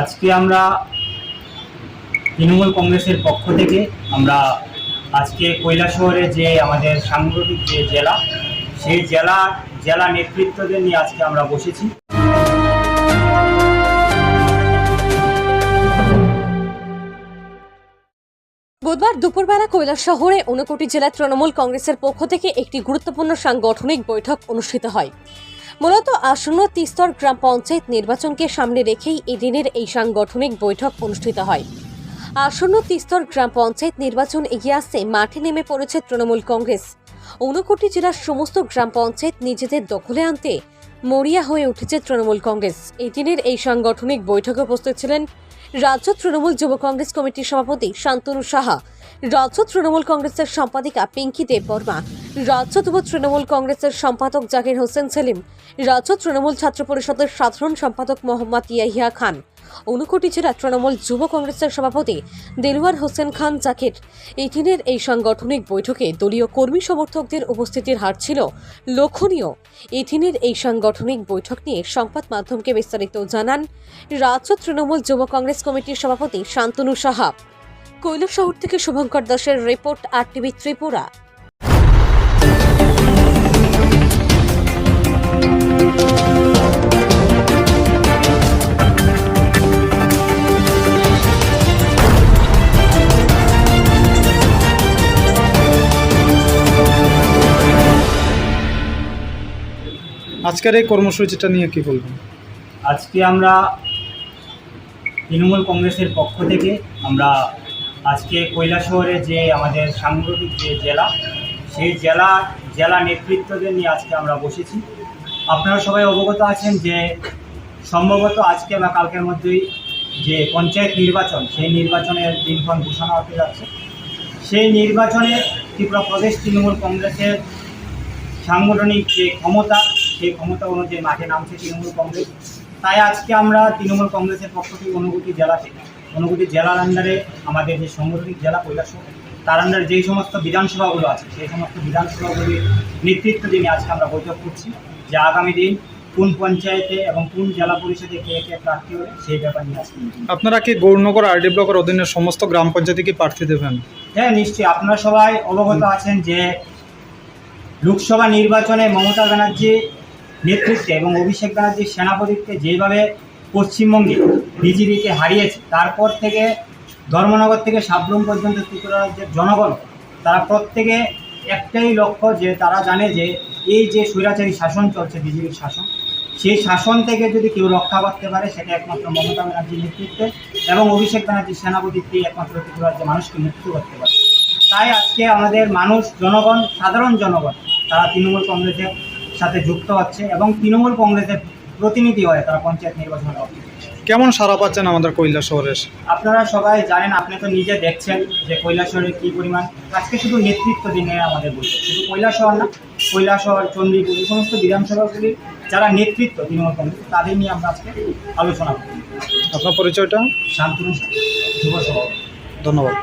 আজকে আমরা তৃণমূল কংগ্রেসের পক্ষ থেকে আমরা আজকে কৈলাসহরে যে আমাদের সাংগঠনিক যে জেলা, সেই জেলা জেলা নেতৃত্বদের নিয়ে আজকে আমরা বসেছি। বুধবার দুপুরবেলা কৈলাস শহরে ঊনকোটি জেলা তৃণমূল কংগ্রেসের পক্ষ থেকে একটি গুরুত্বপূর্ণ সাংগঠনিক বৈঠক অনুষ্ঠিত হয়। মূলত আসন্ন তিস্তর গ্রাম পঞ্চায়েত নির্বাচনকে সামনে রেখেই এদিনের এই সাংগঠনিক বৈঠক অনুষ্ঠিত হয়। আসন্ন তিস্তর গ্রাম পঞ্চায়েত নির্বাচন এগিয়ে আসতে মাঠে নেমে পড়েছে তৃণমূল কংগ্রেস। ঊনকোটি জেলার সমস্ত গ্রাম পঞ্চায়েত নিজেদের দখলে আনতে মরিয়া হয়ে উঠেছে তৃণমূল কংগ্রেস। এই দিনের এই সাংগঠনিক বৈঠকে উপস্থিত ছিলেন রাজ্য তৃণমূল যুব কংগ্রেস কমিটির সভাপতি শান্তনু সাহা, রাজ্য তৃণমূল কংগ্রেসের সম্পাদিকা পিঙ্কি দেববর্মা রাজ্য যুব তৃণমূল কংগ্রেসের সম্পাদক জাকির হোসেন সেলিম, রাজ্য তৃণমূল ছাত্র পরিষদের সাধারণ সম্পাদক মোহাম্মদ ইয়াহিয়া খান, ঊনকোটি জেলা তৃণমূল যুব কংগ্রেসের সভাপতি দেলওয়ার হোসেন খান জাকির। এই দিনের এই সাংগঠনিক বৈঠকে দলীয় কর্মী সমর্থকদের উপস্থিতির হার ছিল লক্ষণীয়। এই দিনের এই সাংগঠনিক বৈঠক নিয়ে সংবাদ মাধ্যমকে বিস্তারিত জানান রাজ্য তৃণমূল যুব কংগ্রেস কমিটির সভাপতি শান্তনু সাহা। কৈলাসহর থেকে শুভঙ্কর দাসের রিপোর্ট আর টিভি ত্রিপুরা। আজকের এই কর্মসূচিটা নিয়ে কি বলবেন? আজকে আমরা তৃণমূল কংগ্রেসের পক্ষ থেকে আমরা আজকে কৈলাসহরে যে আমাদের সাংগঠনিক যে জেলা, সেই জেলা জেলা নেতৃত্বদের নিয়ে আজকে আমরা বসেছি। আপনারা সবাই অবগত আছেন যে সম্ভবত আজকে বা কালকের মধ্যেই যে পঞ্চায়েত নির্বাচন, সেই নির্বাচনের দিনক্ষণ ঘোষণা হতে যাচ্ছে। সেই নির্বাচনে ত্রিপুরা প্রদেশ তৃণমূল কংগ্রেসের সাংগঠনিক যে ক্ষমতা সেই ক্ষমতা অনুযায়ী মাঠে নামছে তৃণমূল কংগ্রেস তাই আজকে আমরা তৃণমূল কংগ্রেসের পক্ষ থেকে অনুভূতি জেলা থেকে অনুভূতি জেলার আন্ডারে আমাদের যে সাংগঠনিক জেলা কৈলাস তার আন্ডারে যেই সমস্ত বিধানসভাগুলো আছে সেই সমস্ত বিধানসভাগুলির নেতৃত্ব দিনে আজকে আমরা বৈঠক করছি যে আগামী দিন কোন পঞ্চায়েতে এবং কোন জেলা পরিষদে কে কে প্রার্থী হবে সেই ব্যাপার নিয়ে meeting। আপনারা কি গৌরনগর আরডি ব্লকের অধীনে সমস্ত গ্রাম পঞ্চায়েতে কি প্রার্থী দেবেন হ্যাঁ নিশ্চয়ই আপনারা সবাই অবগত আছেন যে লোকসভা নির্বাচনে মমতা ব্যানার্জি নেতৃত্বে এবং অভিষেক ব্যানার্জির সেনাপতিত্বে যেভাবে পশ্চিমবঙ্গে বিজেপিকে হারিয়েছে, তারপর থেকে ধর্মনগর থেকে সাবরুম পর্যন্ত ত্রিপুরা রাজ্যের জনগণ, তারা প্রত্যেকে একটাই লক্ষ্য যে তারা জানে যে এই যে স্বৈরাচারী শাসন চলছে, বিজেপির শাসন, সেই শাসন থেকে যদি কেউ রক্ষা করতে পারে, সেটা একমাত্র মমতা ব্যানার্জির নেতৃত্বে এবং অভিষেক ব্যানার্জির সেনাপতিত্বেই একমাত্র ত্রিপুরা রাজ্যের মানুষকে মুক্ত করতে পারে। তাই আজকে আমাদের মানুষ, জনগণ, সাধারণ জনগণ, তারা তৃণমূল কংগ্রেসের সাথে যুক্ত হচ্ছে এবং তৃণমূল কংগ্রেসের প্রতিনিধি হয়ে তারা পঞ্চায়েত নির্বাচনে কেমন সারা পাচ্ছেন আমাদের কৈলা শহরে আপনারা সবাই জানেন আপনি তো নিজে দেখছেন যে কৈলাসহরের কী পরিমাণ। আজকে শুধু নেতৃত্ব দিনে আমাদের বলছে। শুধু কৈলাসহর না কৈলাসহর চণ্ডীপুর এই সমস্ত বিধানসভাগুলির যারা নেতৃত্ব তৃণমূল কংগ্রেস তাদের নিয়ে আমরা আজকে আলোচনা করি আপনার পরিচয়টা? শান্তনু যুব সভাপতি। ধন্যবাদ।